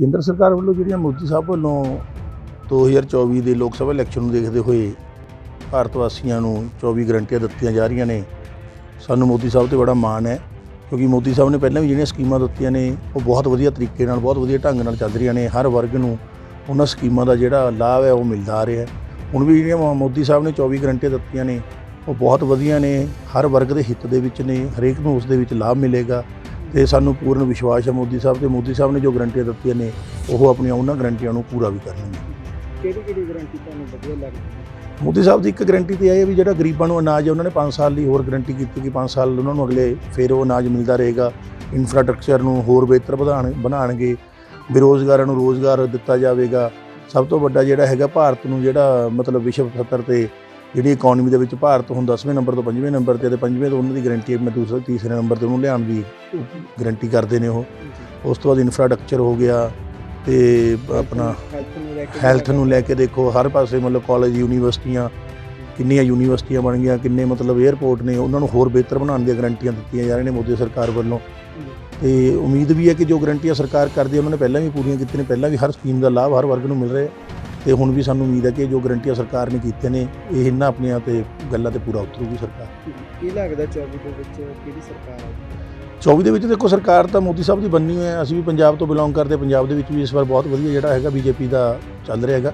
ਕੇਂਦਰ ਸਰਕਾਰ ਵੱਲੋਂ ਜਿਹੜੀਆਂ ਮੋਦੀ ਸਾਹਿਬ ਵੱਲੋਂ 2024 ਦੇ ਲੋਕ ਸਭਾ ਇਲੈਕਸ਼ਨ ਨੂੰ ਦੇਖਦੇ ਹੋਏ ਭਾਰਤ ਵਾਸੀਆਂ ਨੂੰ 24 ਗਰੰਟੀਆਂ ਦਿੱਤੀਆਂ ਜਾ ਰਹੀਆਂ ਨੇ, ਸਾਨੂੰ ਮੋਦੀ ਸਾਹਿਬ ਤੇ ਬੜਾ ਮਾਣ ਹੈ ਕਿਉਂਕਿ ਮੋਦੀ ਸਾਹਿਬ ਨੇ ਪਹਿਲਾਂ ਵੀ ਜਿਹੜੀਆਂ ਸਕੀਮਾਂ ਦਿੱਤੀਆਂ ਨੇ, ਉਹ ਬਹੁਤ ਵਧੀਆ ਤਰੀਕੇ ਨਾਲ, ਬਹੁਤ ਵਧੀਆ ਢੰਗ ਨਾਲ ਚੱਲ ਰਹੀਆਂ ਨੇ, ਹਰ ਵਰਗ ਨੂੰ ਉਹਨਾਂ ਸਕੀਮਾਂ ਦਾ ਜਿਹੜਾ ਲਾਭ ਹੈ ਉਹ ਮਿਲਦਾ ਆ ਰਿਹਾ ਹੈ। ਹੁਣ ਵੀ ਜਿਹੜੀਆਂ ਮੋ- ਮੋਦੀ ਸਾਹਿਬ ਨੇ 24 ਗਰੰਟੀਆਂ ਦਿੱਤੀਆਂ ਨੇ, ਉਹ ਬਹੁਤ ਵਧੀਆ ਨੇ, ਹਰ ਵਰਗ ਦੇ ਹਿੱਤ ਦੇ ਵਿੱਚ ਨੇ, ਹਰੇਕ ਨੂੰ ਉਸ ਦੇ ਵਿੱਚ ਲਾਭ ਮਿਲੇਗਾ। ਤੇ ਸਾਨੂੰ ਪੂਰਨ ਵਿਸ਼ਵਾਸ ਹੈ ਮੋਦੀ ਸਾਹਿਬ ਤੇ ਮੋਦੀ ਸਾਹਿਬ ਨੇ ਜੋ ਗਰੰਟੀਆਂ ਦਿੱਤੀਆਂ ਨੇ ਉਹ ਆਪਣੀਆਂ ਉਹਨਾਂ ਗਰੰਟੀਆਂ ਨੂੰ ਪੂਰਾ ਵੀ ਕਰਨਗੇ ਕਿਹੜੀ ਕਿਹੜੀ ਗਾਰੰਟੀ ਤੁਹਾਨੂੰ ਵਧੀਆ ਲੱਗਦੀ ਹੈ? ਮੋਦੀ ਸਾਹਿਬ ਦੀ ਇੱਕ ਗਰੰਟੀ ਤੇ ਇਹ ਹੈ ਵੀ ਜਿਹੜਾ ਗਰੀਬਾਂ ਨੂੰ ਅਨਾਜ ਹੈ ਉਹਨਾਂ ਨੇ 5 ਸਾਲ ਲਈ ਹੋਰ ਗਰੰਟੀ ਕੀਤੀ ਕਿ 5 ਸਾਲ ਉਹਨਾਂ ਨੂੰ ਅਗਲੇ ਫਿਰ ਉਹ ਅਨਾਜ ਮਿਲਦਾ ਰਹੇਗਾ। ਇਨਫਰਾਸਟ੍ਰਕਚਰ ਨੂੰ ਹੋਰ ਬਿਹਤਰ ਵਧਾਣ ਬਣਾਉਣਗੇ। ਬੇਰੋਜ਼ਗਾਰਾਂ ਨੂੰ ਰੋਜ਼ਗਾਰ ਦਿੱਤਾ ਜਾਵੇਗਾ। ਸਭ ਤੋਂ ਵੱਡਾ ਜਿਹੜਾ ਹੈਗਾ ਭਾਰਤ ਨੂੰ ਜਿਹੜਾ ਮਤਲਬ ਵਿਸ਼ਵ ਪੱਧਰ ਤੇ ਜਿਹੜੀ ਇਕਨੋਮੀ ਦੇ ਵਿੱਚ ਭਾਰਤ ਹੁਣ 10ਵੇਂ ਨੰਬਰ ਤੋਂ 5ਵੇਂ ਨੰਬਰ ਤੇ ਤੇ 5ਵੇਂ ਤੋਂ ਉਹਨਾਂ ਦੀ ਗਰੰਟੀ ਮੈਂ ਦੂਸਰੇ, ਤੀਸਰੇ ਨੰਬਰ ਤੇ ਉਹਨੂੰ ਲਿਆਉਣ ਦੀ ਗਰੰਟੀ ਕਰਦੇ ਨੇ ਉਹ। ਉਸ ਤੋਂ ਬਾਅਦ ਇਨਫਰਾਸਟ੍ਰਕਚਰ ਹੋ ਗਿਆ ਤੇ ਆਪਣਾ ਹੈਲਥ ਨੂੰ ਲੈ ਕੇ ਦੇਖੋ, ਹਰ ਪਾਸੇ ਮਤਲਬ ਕਾਲਜ ਯੂਨੀਵਰਸਿਟੀਆਂ ਕਿੰਨੀਆਂ ਯੂਨੀਵਰਸਿਟੀਆਂ ਬਣ ਗਈਆਂ, ਕਿੰਨੇ ਮਤਲਬ 에ਅਰਪੋਰਟ ਨੇ, ਉਹਨਾਂ ਨੂੰ ਹੋਰ ਬਿਹਤਰ ਬਣਾਉਣ ਦੀਆਂ ਗਰੰਟੀਆਂ ਦਿੱਤੀਆਂ ਜਾ ਰਹੀਆਂ ਨੇ ਮੋਦੀ ਸਰਕਾਰ ਵੱਲੋਂ। ਤੇ ਉਮੀਦ ਵੀ ਹੈ ਕਿ ਜੋ ਗਰੰਟੀਆਂ ਸਰਕਾਰ ਕਰਦੀ ਹੈ, ਉਹਨਾਂ ਨੇ ਪਹਿਲਾਂ ਵੀ ਪੂਰੀਆਂ ਕੀਤੀਆਂ ਨੇ, ਪਹਿਲਾਂ ਵੀ ਹਰ ਸਕੀਮ ਦਾ ਲਾਭ ਹਰ ਵਰਗ ਨੂੰ ਮਿਲ ਰਿਹਾ। ਹੈ ਤੇ ਹੁਣ ਵੀ ਸਾਨੂੰ ਉਮੀਦ ਹੈ ਕਿ ਜੋ ਗਰੰਟੀਆਂ ਸਰਕਾਰ ਨੇ ਕੀਤੀਆਂ ਨੇ ਇਹ ਇਹਨਾਂ ਆਪਣੀਆਂ ਤੇ ਗੱਲਾਂ ਤੇ ਪੂਰਾ ਉਤਰੂਗੀ ਸਰਕਾਰ। ਕੀ ਲੱਗਦਾ 24 ਦੇ ਵਿੱਚ ਕਿਹੜੀ ਸਰਕਾਰ ਹੈ 24 ਦੇ ਵਿੱਚ ਦੇਖੋ ਸਰਕਾਰ ਤਾਂ ਮੋਦੀ ਸਾਹਿਬ ਦੀ ਬੰਨੀ ਹੋਈ ਹੈ। ਅਸੀਂ ਵੀ ਪੰਜਾਬ ਤੋਂ ਬਿਲੋਂਗ ਕਰਦੇ ਪੰਜਾਬ ਦੇ ਵਿੱਚ ਵੀ ਇਸ ਵਾਰ ਬਹੁਤ ਵਧੀਆ ਜਿਹੜਾ ਹੈਗਾ ਬੀਜੇਪੀ ਦਾ ਚੱਲ ਰਿਹਾ ਹੈਗਾ।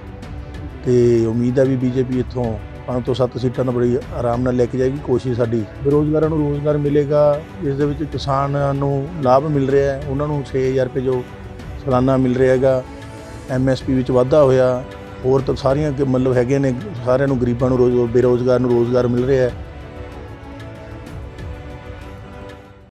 ਤੇ ਉਮੀਦ ਹੈ ਵੀ ਬੀਜੇਪੀ ਇੱਥੋਂ ਪੰਜ ਤੋਂ ਸੱਤ ਸੀਟਾਂ ਦਾ ਬੜੀ ਆਰਾਮ ਨਾਲ ਲੈ ਕੇ ਜਾਏਗੀ। ਕੋਸ਼ਿਸ਼ ਸਾਡੀ ਬੇਰੋਜ਼ਗਾਰਾਂ ਨੂੰ ਰੋਜ਼ਗਾਰ ਮਿਲੇਗਾ। ਇਸ ਦੇ ਵਿੱਚ ਕਿਸਾਨਾਂ ਨੂੰ ਲਾਭ ਮਿਲ ਰਿਹਾ ਹੈ। ਉਹਨਾਂ ਨੂੰ 6000 ਰੁਪਏ ਜੋ ਸਾਲਾਨਾ ਮਿਲ ਰਿਹਾ ਹੈਗਾ। ਐਮਐਸਪੀ ਵਿੱਚ ਵਾਧਾ ਹੋਇਆ। ਹੋਰ ਤਾਂ ਸਾਰੀਆਂ ਕਿ ਮਤਲਬ ਹੈਗੇ ਨੇ, ਸਾਰਿਆਂ ਨੂੰ ਗਰੀਬਾਂ ਨੂੰ ਰੋਜ਼ ਬੇਰੋਜ਼ਗਾਰ ਨੂੰ ਰੋਜ਼ਗਾਰ ਮਿਲ ਰਿਹਾ ਹੈ।